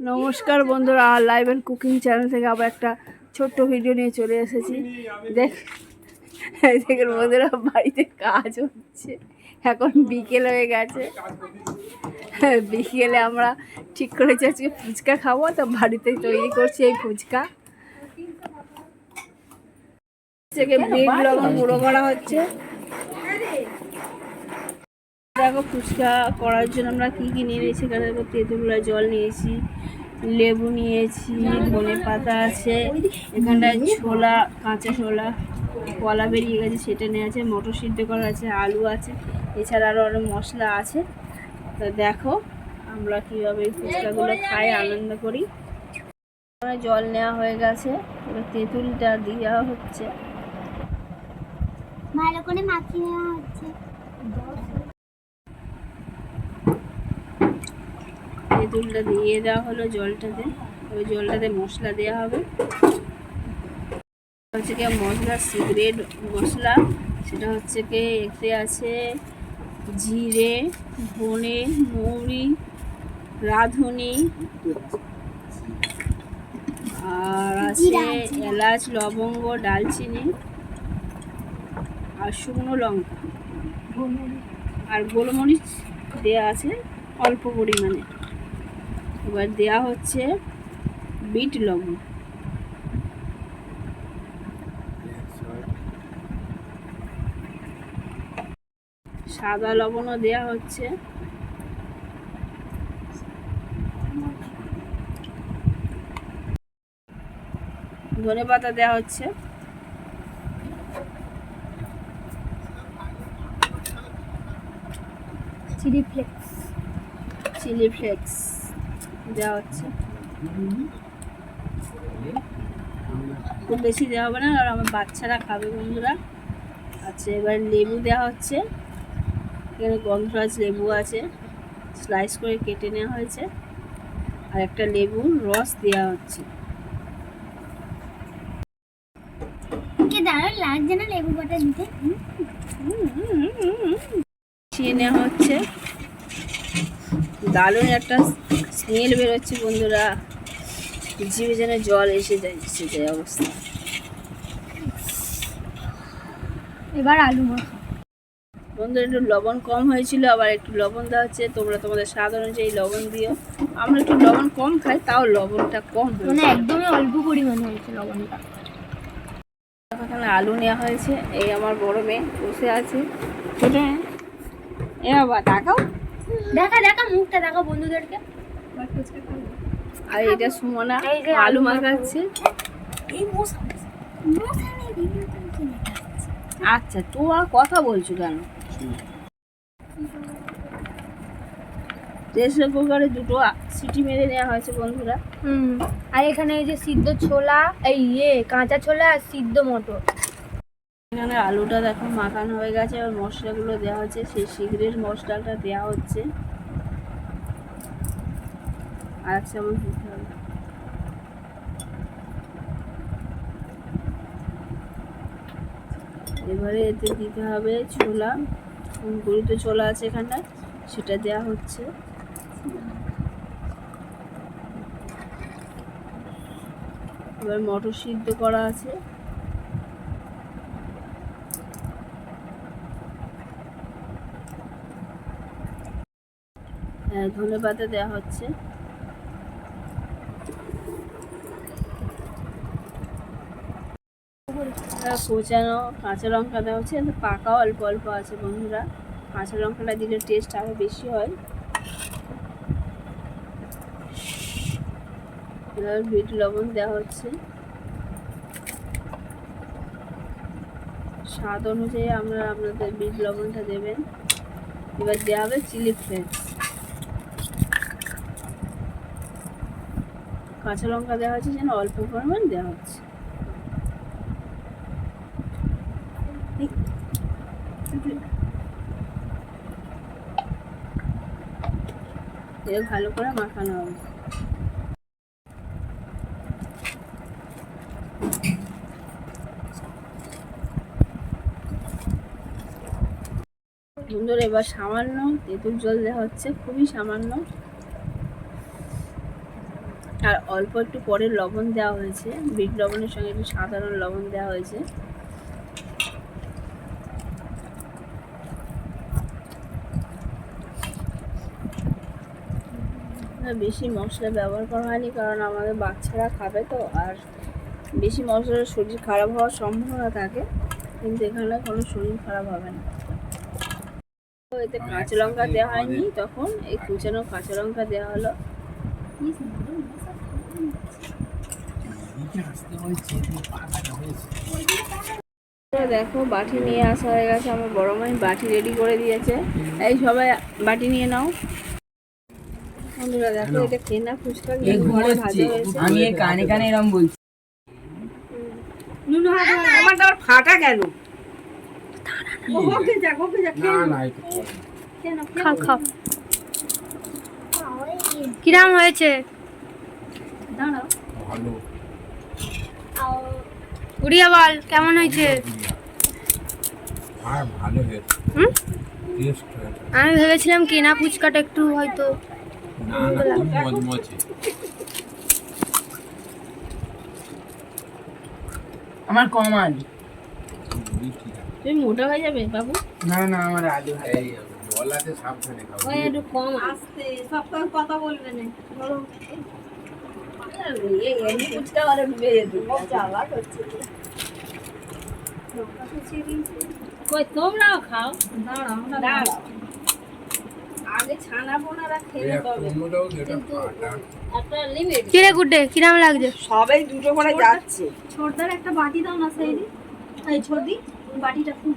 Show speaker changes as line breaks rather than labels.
নমস্কার বন্ধুরা live and cooking channel থেকে আবার একটা ছোট্ট ভিডিও নিয়ে চলে এসেছি। দেখ দেখুন বন্ধুরা, বাড়িতে কাজ হচ্ছে। এখন বিকেল হয়ে গেছে। বিকেলে আমরা ঠিক করেছি আজকে ফুচকা খাব, তো বাড়িতে তৈরি করছি এই ফুচকা। থেকে বিট লবণ গুঁড়ো করা হচ্ছে। দেখো ফুচকা করার জন্য আমরা কী কী নিয়ে নিয়েছি? এখানে দেখো তেঁতুলের জল নিয়েছি, লেবু নিয়েছি, ধনে পাতা আছে, এখানটায় ছোলা, কাঁচা ছোলা, কলা বেরিয়ে গেছে, সেটা নিয়ে আছে, মটর সিদ্ধ করা আছে, আলু আছে, এছাড়া আরও অনেক মশলা আছে। তো দেখো আমরা কীভাবে এই ফুচকাগুলো খাই, আনন্দ করি। জল নেওয়া হয়ে গেছে, এবার তেঁতুলটা দেওয়া হচ্ছে।
ভালো করে মাখিয়ে নেওয়া হচ্ছে।
তেঁতুলটা দিয়ে দেওয়া হলো জলটাতে। ওই জলটাতে মশলা দেওয়া হবে। হচ্ছে কি মশলা সিগারেট মশলা। সেটা হচ্ছে কি এতে আছে জিরে, ধনে, মৌরি, রাঁধুনি আর আছে এলাচ, লবঙ্গ, ডালচিনি আর শুকনো লঙ্কা। আর গোলমরিচ দেওয়া আছে অল্প পরিমাণে। এবার দেয়া হচ্ছে বিট লবণ। সাদা লবণও দেয়া হচ্ছে। ধনে পাতা দেওয়া হচ্ছে।
চিলি ফ্লেক্স
চিলি ফ্লেক্স দেওয়া হচ্ছে। খুব বেশি দেওয়া হবে না আর আমার বাচ্চারা খাবে বন্ধুরা। আচ্ছা এবার লেবু দেওয়া হচ্ছে। এখানে গন্ধরাজ লেবু আছে স্লাইস করে কেটে নেওয়া হয়েছে। আর একটা লেবুর রস দেওয়া হচ্ছে।
দারুণ লাগছে না লেবু বাটা দিতে।
নেওয়া হচ্ছে। দারুণ একটা স্মেল বেরোচ্ছে বন্ধুরা। জিভে যেন জল এসে যাচ্ছে যে অবস্থা।
এবার আলু
বন্ধুরা একটু লবণ কম হয়েছিল আবার একটু লবণ দেওয়া হচ্ছে। তোমরা তোমাদের স্বাদ অনুযায়ী লবণ দিও। আমরা একটু লবণ কম খাই তাও লবণটা কম
মানে একদমই অল্প পরিমাণে হয়েছে লবণটা।
এখানে আলু নেওয়া হয়েছে। এই আমার বড় মেয়ে বসে আছে। ছোটো মেয়ে। এ বাবা দেখাও।
দেখা দেখা মুখটা দেখা বন্ধুদেরকে।
আর এটা সুমনা আলু মাখাচ্ছে। আচ্ছা তো আর কথা বলছো কেন? প্রেসার কুকারে দুটো সিটি মেরে নেওয়া হয়েছে বন্ধুরা।
হুম আর এখানে এই যে সিদ্ধ ছোলা এই ইয়ে কাঁচা ছোলা আর সিদ্ধ মটর।
এখানে আলুটা দেখো মাখানো হয়ে গেছে আর মশলাগুলো দেওয়া হচ্ছে সেই সিগড়ের মশলাটা দেওয়া হচ্ছে। আর এক চামচ দিতে হবে। এবারে এতে দিতে হবে ছোলা। গুঁড়িত ছোলা আছে এখানে সেটা দেওয়া হচ্ছে। এবার মটর সিদ্ধ করা আছে। হ্যাঁ ধনে পাতা দেওয়া হচ্ছে আর কোচানো, কাঁচা লঙ্কা দেওয়া হচ্ছে, কিন্তু পাকাও অল্প অল্প আছে বন্ধুরা। কাঁচা লঙ্কাটা দিলে টেস্ট আরও বেশি হয়। এবার বিট লবণ দেওয়া হচ্ছে। স্বাদ অনুযায়ী আমরা আপনাদের বিট লবণটা দেবেন। এবার দেওয়া হবে চিলি ফ্লেক্স। কাঁচা লঙ্কা দেওয়া হচ্ছে, যেন অল্প পরিমাণ দেওয়া হচ্ছে। এবার ভালো করে মাখানো হবে। সুন্দর, এবার সামান্য তেঁতুল জল দেওয়া হচ্ছে, খুবই সামান্য। আর অল্প একটু পরে লবণ দেওয়া হয়েছে, বিট লবণের সঙ্গে একটু সাধারণ লবণ দেওয়া হয়েছে। বেশি মশলা ব্যবহার করা হয়নি কারণ আমাদের বাচ্চারা খাবে তো আর বেশি মশলা শরীর খারাপ হওয়ার সম্ভাবনা থাকে কিন্তু এখানে কোনো শরীর খারাপ হবে না। তো এতে কাঁচা লঙ্কা দেওয়া হয়নি তখন এই কুচানো কাঁচা লঙ্কা দেওয়া হলো। দেখো বাটি নিয়ে আসা হয়ে গেছে আমার বড় মাই বাটি রেডি করে দিয়েছে। এই সবাই বাটি নিয়ে নাও। বন্ধুরা দেখো এটা কেনা ফুচকা ঘরে ভাজা হয়েছে?
আমি কানে কানে এরম বলছি।
আমার তো ফাটা কেন?
খাও খাও। কিরাম হয়েছে?
ভালো।
উড়িয়া বল কেমন হয়েছে?
ভালো? টেস্ট হয়েছে।
আমি ভেবেছিলাম কেনা ফুচকাটা একটু হয়তো
না না খুব মজমজে
আমার কম আলু
তুমি মোটা হয়ে যাবে বাবু।
না না আমার আলু
এই গলাতে সাবধানে খাও।
ওই একটু কম। আসতে সব কথা বলবে না। বলো। এই ফুচকা ওরা ডুবে যেত জ্বালা করছে কই তোমরাও খাও। দাঁড়াও দাঁড়াও। ছানা পোনারা খেলে তবে।
অন্যটাও
একটা লিমিট
কিরে গুড্ডে কিরাম লাগছে?
সবাই দুটো করে যাচ্ছে।
ছোটদার একটা বাটি দাও না সাইডে এই ছোটদি বাটিটা খুব